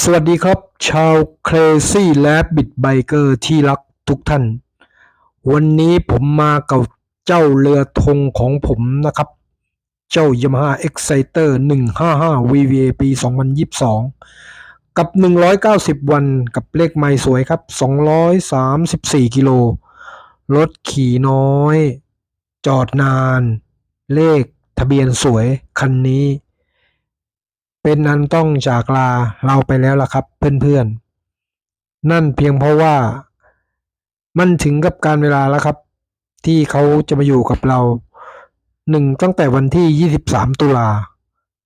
สวัสดีครับ ชาว Crazy Rabbit Biker ที่รักทุกท่าน วันนี้ผมมากับเจ้าเรือธงของผมนะครับ เจ้า Yamaha Exciter 155 VVA ปี 2022 กับ 190 วันกับเลขไมล์สวยครับ 234 กิโล รถขี่น้อย จอดนาน เลขทะเบียนสวยคันนี้ เป็นอันต้องจากลาเราไปแล้วล่ะครับเพื่อนๆ นั่นเพียงเพราะว่า มันถึงกับการเวลาแล้วครับ ที่เขาจะมาอยู่กับเราหนึ่งตั้งแต่วันที่ 23 ตุลา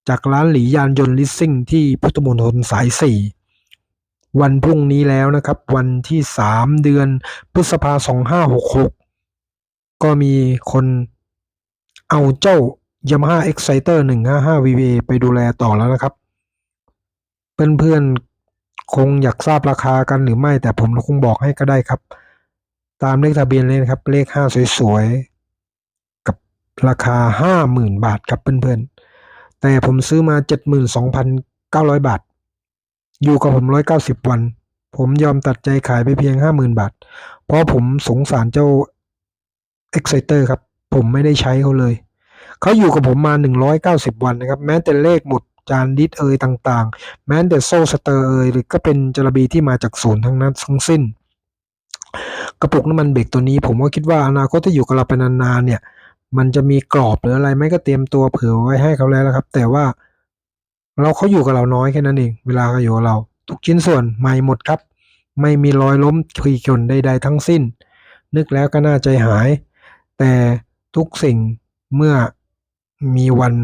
จากร้านหลียานยนต์ลิสซิ่งที่พุทธมณฑลสาย 4 วันพรุ่งนี้แล้วนะครับ วันที่ 3 เดือนพฤษภา2566 ก็มีคนเอาเจ้า Yamaha Exciter 155 VVA ไปดูแลต่อแล้วนะครับ เพื่อนๆ คงอยากทราบราคากันหรือไม่แต่ผมคงบอกให้ก็ได้ครับ ตามเลขทะเบียนเลยนะครับ เลข 5 สวยๆ กับราคา 50,000 บาทครับเพื่อนๆ แต่ผมซื้อมา 72,900 บาท อยู่กับผม 190 วัน ผมยอมตัดใจขายไปเพียง 50,000 บาท เพราะผมสงสารเจ้า Exciter ครับ ผมไม่ได้ใช้เขาเลย เขาอยู่กับผมมา 190 วันนะครับ แม้แต่เลขหมดจานดิสเอยต่างๆ แม้แต่โซ่สเตอร์เอยหรือก็เป็นจระบีที่มาจากศูนย์ทั้งนั้นทั้งสิ้น กระปุกน้ำมันเบรกตัวนี้ ผมก็คิดว่าอนาคตถ้าอยู่กับเราไปนานๆเนี่ย มันจะมีกรอบหรืออะไรไม่ก็เตรียมตัวเผื่อไว้ให้เขาแล้วครับ แต่ว่าเราเขาอยู่กับเราน้อยแค่นั้นเอง เวลาเขาอยู่กับเรา ทุกชิ้นส่วนใหม่หมดครับ ไม่มีรอยล้มขีดข่วนใดๆทั้งสิ้น นึกแล้วก็น่าใจหาย แต่ทุกสิ่งเมื่อ มีวัน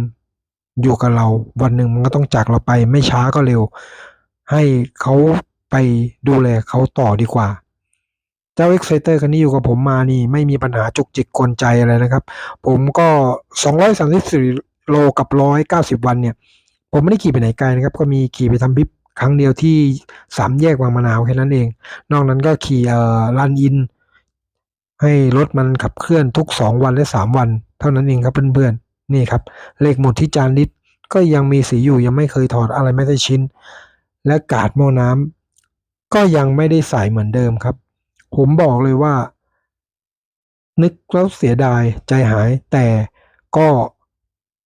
อยู่กับเรา วันหนึ่งมันก็ต้องจากเราไปไม่ช้าก็เร็ว ให้เขาไปดูแลเขาต่อดีกว่า เจ้า Exciter คันนี้อยู่กับผมมานี่ ไม่มีปัญหาจุกจิกกวนใจอะไรนะครับ ผมก็ 234 โลกับ 190 วันเนี่ย ผมไม่ได้ขี่ไปไหนไกลนะครับ ก็มีขี่ไปทำบิบครั้งเดียวที่สามแยกวังมะนาวแค่นั้นเอง นอกนั้นก็ขี่เอ่อลันอิน ให้รถมันขับเคลื่อนทุก 2 วันและ 3 วัน เท่านั้นเองครับเพื่อนๆ นี่ครับเหลขหมดที่จานลิตรก็ยังมีสีอยู่ยังไม่เคยถอดอะไรไม่ได้ชิ้น และกาดหม้อน้ำก็ยังไม่ได้ใส่เหมือนเดิมครับ ผมบอกเลยว่า นึกแล้วเสียดายใจหาย แต่ก็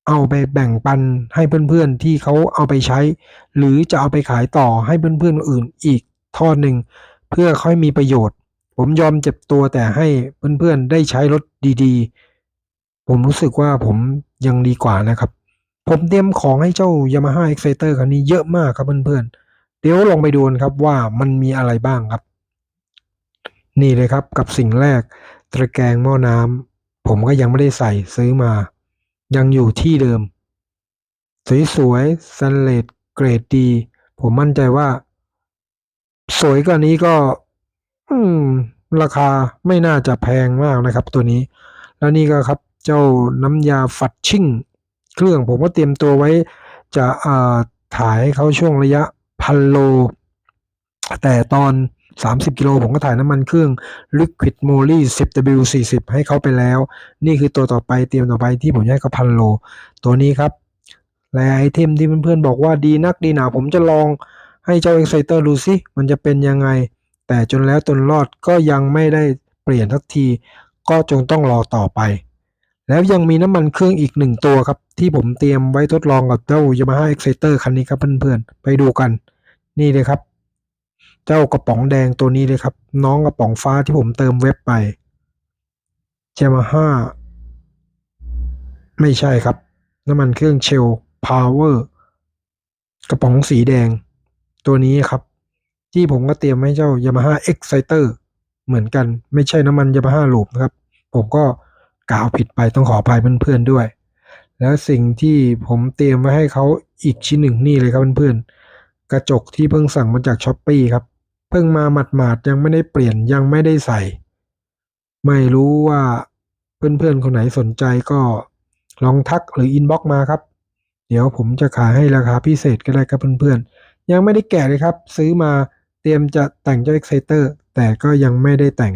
เอาไปแบ่งปันให้เพื่อนๆที่เขาเอาไปใช้ หรือจะเอาไปขายต่อให้เพื่อนๆอื่นอีกทอดหนึ่งเพื่อค่อยมีประโยชน์ ผมยอมเจ็บตัวแต่ให้เพื่อนๆได้ใช้รถดีๆ ผมรู้สึกว่าผม ยังดีกว่านะครับ ผมเตรียมของให้เจ้า Yamaha Exciter คันนี้เยอะมากครับเพื่อนๆ เดี๋ยวลองไปดูนครับว่ามันมีอะไรบ้างครับ นี่เลยครับกับสิ่งแรก ตะแกรงหม้อน้ำผมก็ยังไม่ได้ใส่ซื้อมา ยังอยู่ที่เดิม สวยๆซันเลดเกรดดี ผมมั่นใจว่า สวยกว่านี้ก็ อืมราคาไม่น่าจะแพงมากนะครับ ตัวนี้ แล้วนี่ก็ครับ เจ้าน้ำยาฝัดชิ่ง เครื่องผมก็เตรียมตัวไว้จะอ่าถ่ายเขาช่วงระยะพันโล แต่ตอน 30 กิโลผมก็ถ่ายน้ำมันเครื่อง Liquid Moly 10W40 ให้เขาไปแล้ว นี่คือตัวต่อไปเตรียมต่อไปที่ผมให้เขาพันโล ตัวนี้ครับและไอเทมที่เพื่อนๆบอกว่าดีนักดีหนาผมจะลองให้เจ้า Exciter ดูสิมันจะเป็นยังไง แต่จนแล้วจนรอดก็ยังไม่ได้เปลี่ยนทักที ก็จงต้องรอต่อไป แล้วยังมีน้ำมันเครื่องอีกหนึ่งตัวครับ ที่ผมเตรียมไว้ทดลองกับเจ้า Yamaha Exciter คันนี้ครับเพื่อนๆ ไปดูกัน นี่เลยครับ เจ้ากระป๋องแดงตัวนี้เลยครับ น้องกระป๋องฟ้าที่ผมเติมเว็บไป Yamaha ไม่ใช่ครับ น้ำมันเครื่องเชลพาวเวอร์กระป๋องสีแดง ตัวนี้ครับ ที่ผมก็เตรียมให้เจ้า Yamaha Exciter เหมือนกัน ไม่ใช่น้ำมัน Yamaha Loop นะครับ ผมก็ กล่าวผิดไปต้องขออภัยเพื่อนๆด้วย แล้วสิ่งที่ผมเตรียมไว้ให้เขาอีกชิ้นหนึ่งนี่เลยครับเพื่อนๆกระจกที่เพิ่งสั่งมาจากช้อปปี้ครับ เพิ่งมาหมาดๆยังไม่ได้เปลี่ยนยังไม่ได้ใส่ ไม่รู้ว่าเพื่อนๆคนไหนสนใจก็ลองทักหรืออินบ็อกมาครับ เดี๋ยวผมจะขายให้ราคาพิเศษก็ได้ครับเพื่อนๆ ยังไม่ได้แกะเลยครับ ซื้อมาเตรียมจะแต่งเจ้า Exciter แต่ก็ยังไม่ได้แต่ง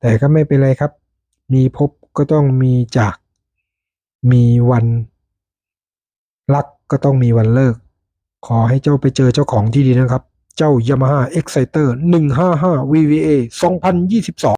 แต่ก็ไม่เป็นไรครับ มีพบ ก็ต้องมีจาก มีวันรักก็ต้องมีวันเลิก ขอให้เจ้าไปเจอเจ้าของที่ดีนะครับ เจ้ายามาฮ่าเอ็กไซเตอร์หนึ่งห้าห้าวีวีเอสองพันยี่สิบสอง